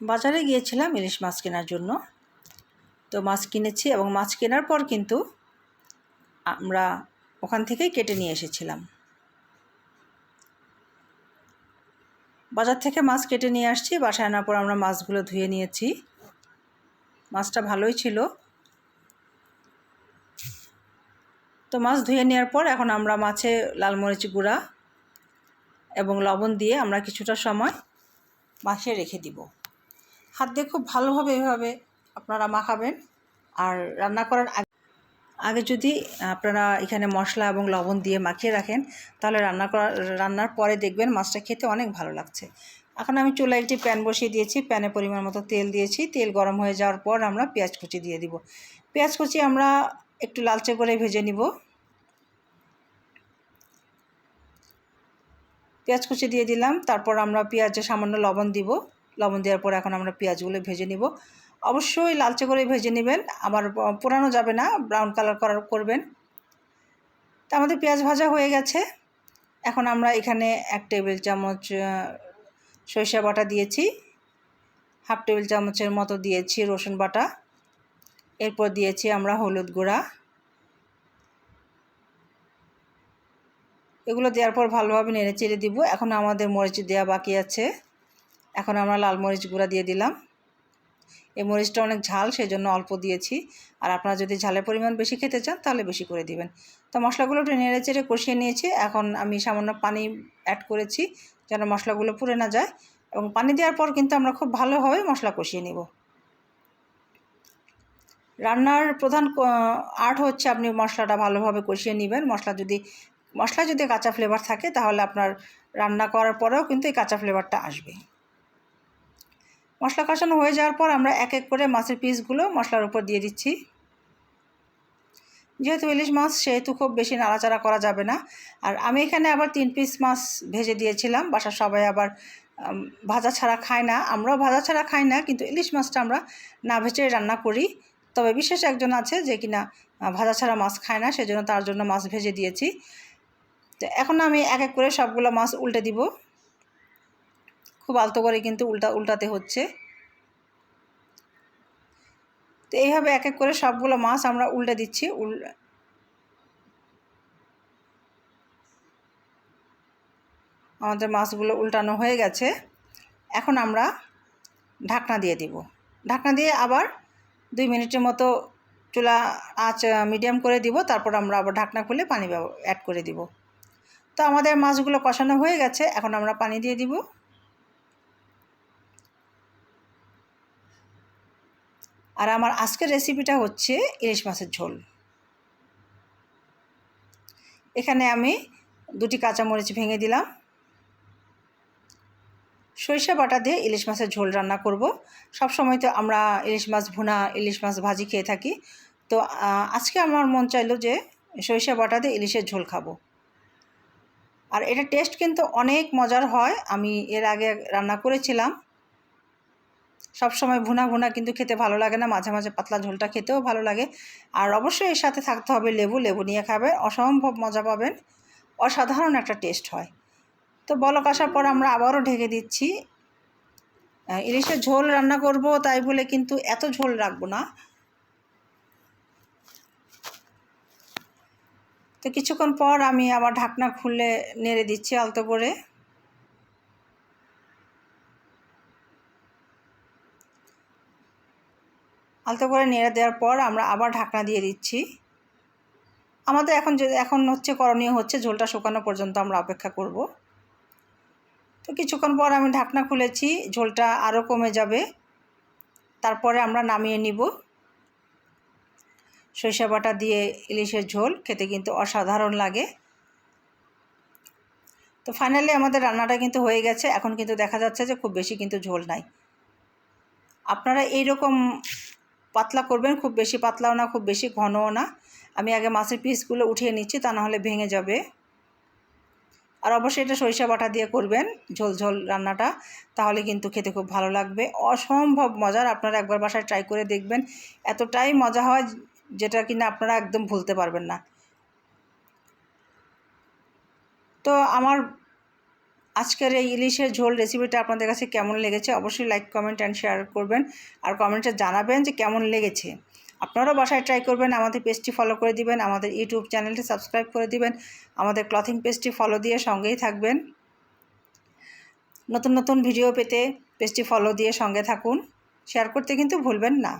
বাজারে গিয়েছিলাম ইলিশ মাছ কেনার জন্য। তো মাছ কিনেছি এবং মাছ কেনার পর কিন্তু আমরা ওখান থেকেই কেটে নিয়ে এসেছিলাম। বাজার থেকে মাছ কেটে নিয়ে আসছি, বাসায় আনার পর আমরা মাছগুলো ধুয়ে নিয়েছি। মাছটা ভালোই ছিল। তো মাছ ধুয়ে নেওয়ার পর এখন আমরা মাছে লাল মরিচ গুঁড়া এবং লবণ দিয়ে আমরা কিছুটা সময় মাখিয়ে রেখে দিব। হাত দিয়ে খুব ভালোভাবে এভাবে আপনারা মাখাবেন আর রান্না করার আগে আগে যদি আপনারা এখানে মশলা এবং লবণ দিয়ে মাখিয়ে রাখেন, তাহলে রান্না করা রান্নার পরে দেখবেন মাছটা খেতে অনেক ভালো লাগছে। এখন আমি চুলায় একটি প্যান বসিয়ে দিয়েছি, প্যানে পরিমাণ মতো তেল দিয়েছি। তেল গরম হয়ে যাওয়ার পর আমরা পেঁয়াজ কুচি দিয়ে দিব। পেঁয়াজ কুচি আমরা একটু লালচে করে ভেজে নিব। পেঁয়াজ কুচি দিয়ে দিলাম, তারপর আমরা পেঁয়াজে সামান্য লবণ দিব। লবণ দেওয়ার পর এখন আমরা পেঁয়াজগুলো ভেজে নিব। অবশ্যই লালচে করে ভেজে নেবেন, আবার পোড়ানো যাবে না ব্রাউন কালার করার, করবেন। তা আমাদের পেঁয়াজ ভাজা হয়ে গেছে। এখন আমরা এখানে এক টেবিল চামচ সরিষা বাটা দিয়েছি। হাফ টেবিল চামচের মতো দিয়েছি রসুন বাটা। এরপর দিয়েছি আমরা হলুদ গুঁড়া। এগুলো দেওয়ার পর ভালোভাবে নেড়ে চেড়ে দিব। এখন আমাদের মরিচ দেওয়া বাকি আছে। এখন আমরা লাল মরিচ গুঁড়া দিয়ে দিলাম। এই মরিচটা অনেক ঝাল সেই জন্য অল্প দিয়েছি। আর আপনারা যদি ঝালের পরিমাণ বেশি খেতে চান, তাহলে বেশি করে দিবেন। তো মশলাগুলো একটু নেড়ে চেড়ে কষিয়ে নিয়েছি। এখন আমি সামান্য পানি অ্যাড করেছি, যেন মশলাগুলো পুড়ে না যায়। এবং পানি দেওয়ার পর কিন্তু আমরা খুব ভালোভাবে মশলা কষিয়ে নেব। রান্নার প্রধান আর্ট হচ্ছে আপনি মশলাটা ভালোভাবে কষিয়ে নেবেন। মশলা যদি মশলা যদি কাঁচা ফ্লেভার থাকে, তাহলে আপনার রান্না করার পরেও কিন্তু এই কাঁচা ফ্লেভারটা আসবে। মশলা কষানো হয়ে যাওয়ার পর আমরা এক এক করে মাছের পিসগুলো মশলার উপর দিয়ে দিচ্ছি। যেহেতু ইলিশ মাছ, সেহেতু খুব বেশি নাড়াচাড়া করা যাবে না। আর আমি এখানে আবার তিন পিস মাছ ভেজে দিয়েছিলাম। বাসার সবাই আবার ভাজা ছাড়া খায় না। আমরাও ভাজা ছাড়া খাই না, কিন্তু ইলিশ মাছটা আমরা না ভেজে রান্না করি। তবে বিশেষ একজন আছে যে কিনা ভাজা ছাড়া মাছ খায় না, সেজন্য তার জন্য মাছ ভেজে দিয়েছি। তো এখন আমি এক এক করে সবগুলো মাছ উল্টে দিব। খুব আলতো করে কিন্তু উল্টা, উল্টাতে হচ্ছে। তো এইভাবে এক এক করে সবগুলো মাছ আমরা উল্টে দিচ্ছি, উল আমাদের মাছগুলো উল্টানো হয়ে গেছে। এখন আমরা ঢাকনা দিয়ে দিব। ঢাকনা দিয়ে আবার দুই মিনিটের মতো চুলা আঁচ মিডিয়াম করে দিব, তারপর আমরা আবার ঢাকনা খুলে পানি অ্যাড করে দিব। তো আমাদের মাছগুলো কষানো হয়ে গেছে, এখন আমরা পানি দিয়ে দিব। আর আমার আজকের রেসিপিটা হচ্ছে ইলিশ মাছের ঝোল। এখানে আমি দুটি কাঁচামরিচ ভেঙে দিলাম। সরিষা বাটা দিয়ে ইলিশ মাছের ঝোল রান্না করব। সব সময় তো আমরা ইলিশ মাছ ভুনা, ইলিশ মাছ ভাজি খেয়ে থাকি। তো আজকে আমার মন চাইলো যে সরিষা বাটা দিয়ে ইলিশের ঝোল খাব। আর এটা টেস্ট কিন্তু অনেক মজার হয়। আমি এর আগে রান্না করেছিলাম। সব সময় ভুনা ভুনা কিন্তু খেতে ভালো লাগে না। মাঝে মাঝে পাতলা ঝোলটা খেতেও ভালো লাগে। আর অবশ্যই এর সাথে থাকতে হবে লেবু। লেবু নিয়ে খাবে। অসম্ভব মজা পাবেন। অসাধারণ একটা টেস্ট হয়। তো বলক আসার পর আমরা আবারও ঢেকে দিচ্ছি। ইলিশের ঝোল রান্না করব তাই বলে কিন্তু এত ঝোল রাখব না। তো কিছুক্ষণ পর আমি আবার ঢাকনা খুলে নেড়ে দিচ্ছি আলতো করে। আলতো করে নেড়ে দেওয়ার পর আমরা আবার ঢাকনা দিয়ে দিচ্ছি। আমাদের এখন এখন হচ্ছে করণীয় হচ্ছে ঝোলটা শুকানো পর্যন্ত আমরা অপেক্ষা করব। তো কিছুক্ষণ পর আমি ঢাকনা খুলেছি, ঝোলটা আরও কমে যাবে। তারপরে আমরা নামিয়ে নিব। সরিষা বাটা দিয়ে ইলিশের ঝোল খেতে কিন্তু অসাধারণ লাগে। তো ফাইনালি আমাদের রান্নাটা কিন্তু হয়ে গেছে। এখন কিন্তু দেখা যাচ্ছে যে খুব বেশি কিন্তু ঝোল নাই। আপনারা এইরকম পাতলা করবেন, খুব বেশি পাতলাও না, খুব বেশি ঘনও না। আমি আগে মাছের পিসগুলো উঠিয়ে নিচ্ছি, তা নাহলে ভেঙে যাবে। আর অবশ্যই এটা সরিষা বাটা দিয়ে করবেন, ঝোল ঝোল রান্নাটা, তাহলে কিন্তু খেতে খুব ভালো লাগবে। অসম্ভব মজার, আপনারা একবার বাসায় ট্রাই করে দেখবেন। এতটাই মজা হয় যেটা কিনা আপনারা একদম ভুলতে পারবেন না। তো আমার আজকের এই ইলিশের ঝোল রেসিপিটা আপনাদের কাছে কেমন লেগেছে অবশ্যই লাইক কমেন্ট অ্যান্ড শেয়ার করবেন। আর কমেন্টে জানাবেন যে কেমন লেগেছে। আপনারাও বাসায় ট্রাই করবেন, আমাদের পেজটি ফলো করে দিবেন, আমাদের ইউটিউব চ্যানেলটি সাবস্ক্রাইব করে দিবেন, আমাদের ক্লথিং পেজটি ফলো দিয়ে সঙ্গেই থাকবেন। নতুন নতুন ভিডিও পেতে পেজটি ফলো দিয়ে সঙ্গে থাকুন। শেয়ার করতে কিন্তু ভুলবেন না।